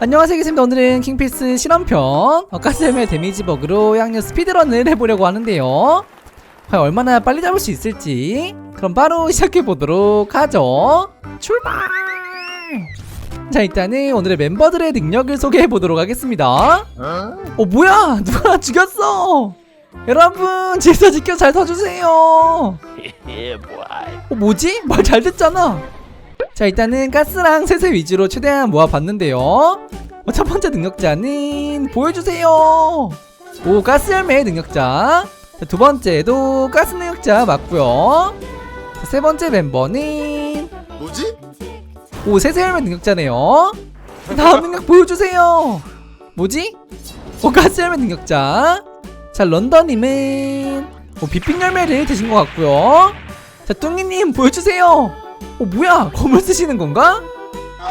안녕하세요 기습니다 오늘은 킹피스 실험편 어, 가스헬멧 데미지 버그로 양녀 스피드런을 해보려고 하는데요. 과연 얼마나 빨리 잡을 수 있을지 그럼 바로 시작해보도록 하죠. 출발! 자 일단은 오늘의 멤버들의 능력을 소개해보도록 하겠습니다. 어? 뭐야? 누가 나 죽였어? 여러분 질서 지켜 잘 서주세요. boy. 어 뭐지? 말 잘 듣잖아 자 일단은 가스랑 세세 위주로 최대한 모아봤는데요. 어, 첫 번째 능력자는 보여주세요. 오 가스 열매 능력자. 자, 두 번째도 가스 능력자 맞고요. 자, 세 번째 멤버는 뭐지? 오 세세 열매 능력자네요. 다음 능력 보여주세요. 뭐지? 오 가스 열매 능력자. 자 런던님은 오 비핑 열매를 드신 것 같고요. 자 뚱이님 보여주세요 어 뭐야? 검을 쓰시는 건가?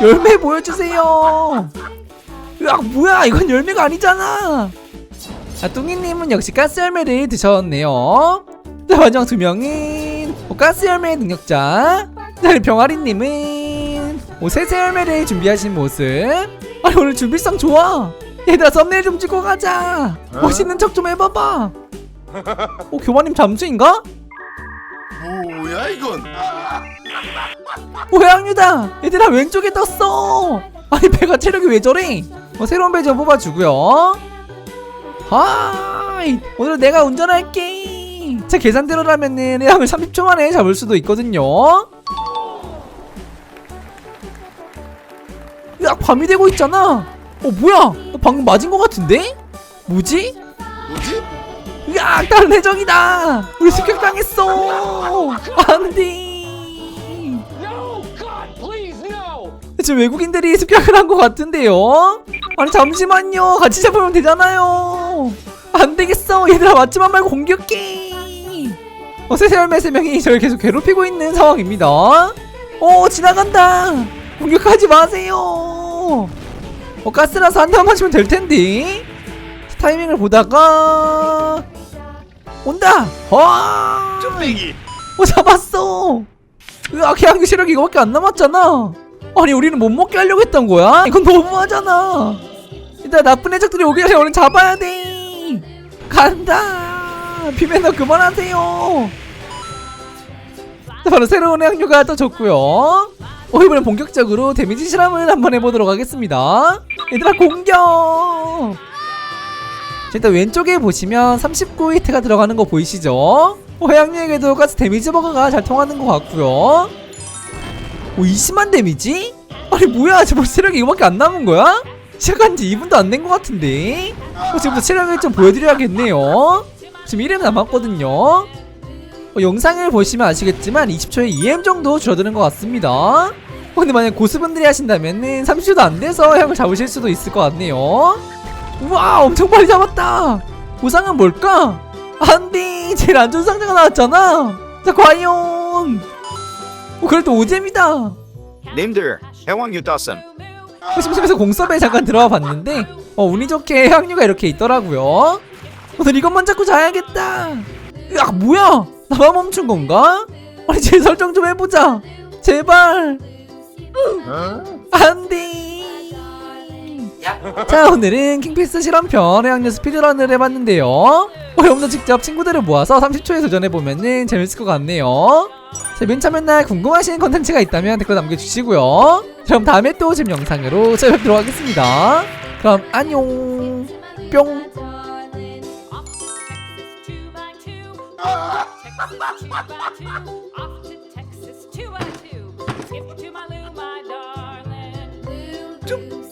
열매 보여주세요. 으악 뭐야? 이건 열매가 아니잖아. 자 뚱이님은 역시 가스 열매를 드셨네요. 자 마지막 두 명은 어, 가스 열매 능력자. 자 병아리님은. 오 세세 열매를 준비하신 모습. 아니 오늘 준비성 좋아. 얘들아 썸네일 좀 찍고 가자. 멋있는 척 좀 해봐봐. 어 교관님 잠수인가? 뭐야 이건? 오양유다. 얘들아 왼쪽에 떴어. 아니 배가 체력이 왜 저래? 어, 새로운 배좀 뽑아주고요. 하이. 오늘 내가 운전할게. 제 계산대로라면은 해양을 30초 만에 잡을 수도 있거든요. 야 밤이 되고 있잖아. 어 뭐야? 나 방금 맞은 것 같은데? 뭐지? 뭐지? 야 다른 해적이다. 우리 습격당했어. 안돼 지금 외국인들이 습격을 한 것 같은데요? 아니 잠시만요. 같이 잡으면 되잖아요. 안 되겠어. 얘들아 맞지만 말고 공격해 어 세세열매 세 명이 저를 계속 괴롭히고 있는 상황입니다. 어 지나간다. 공격하지 마세요. 어 가스라서 한 대만 맞으면 될 텐데. 타이밍을 보다가 온다. 와 쭈빼기. 어 잡았어. 으아 개항기 시력이 이거밖에 안 남았잖아 아니 우리는 못 먹게 하려고 했던 거야? 이건 너무하잖아. 일단 나쁜 해적들이 오기 전에 얼른 잡아야 돼. 간다. 비매너 그만하세요. 자, 바로 새로운 해양류가 떠졌고요. 어, 이번엔 본격적으로 데미지 실험을 한번 해보도록 하겠습니다. 얘들아 공격! 자, 일단 왼쪽에 보시면 39히트가 들어가는 거 보이시죠? 어, 해양류에게도 가스 데미지 버거가 잘 통하는 것 같고요 오 20만 데미지? 아니 뭐야? 저 벌써 체력이 이거밖에 안 남은 거야? 시작한 지 2분도 안 된 것 같은데? 어, 지금부터 체력을 좀 보여드려야겠네요. 지금 1회 남았거든요. 어, 영상을 보시면 아시겠지만 20초에 2M 정도 줄어드는 것 같습니다. 어, 근데 만약 고수분들이 하신다면은 30초도 안 돼서 형을 잡으실 수도 있을 것 같네요. 우와 엄청 빨리 잡았다! 보상은 뭘까? 안돼! 제일 안 좋은 상자가 나왔잖아! 자 과연! 어, 그래도 오잼이다. 님들 해왕유 떴음 심심해서 공섭에 잠깐 들어와 봤는데 어 운이 좋게 해양류가 이렇게 있더라고요. 오늘 이것만 잡고 자야겠다. 야 뭐야? 나만 멈춘 건가? 아니 제 설정 좀 해보자. 제발. 안돼. 자 오늘은 킹피스 실험편 해양류 스피드런을 해봤는데요. 어, 여러분도 직접 친구들을 모아서 30초에 도전해보면 재밌을 것 같네요 자, 맨 처음 날 궁금하신 컨텐츠가 있다면 댓글 남겨주시고요. 그럼 다음에 또 재밌는 영상으로 찾아뵙도록 하겠습니다. 그럼 안녕. 뿅. Off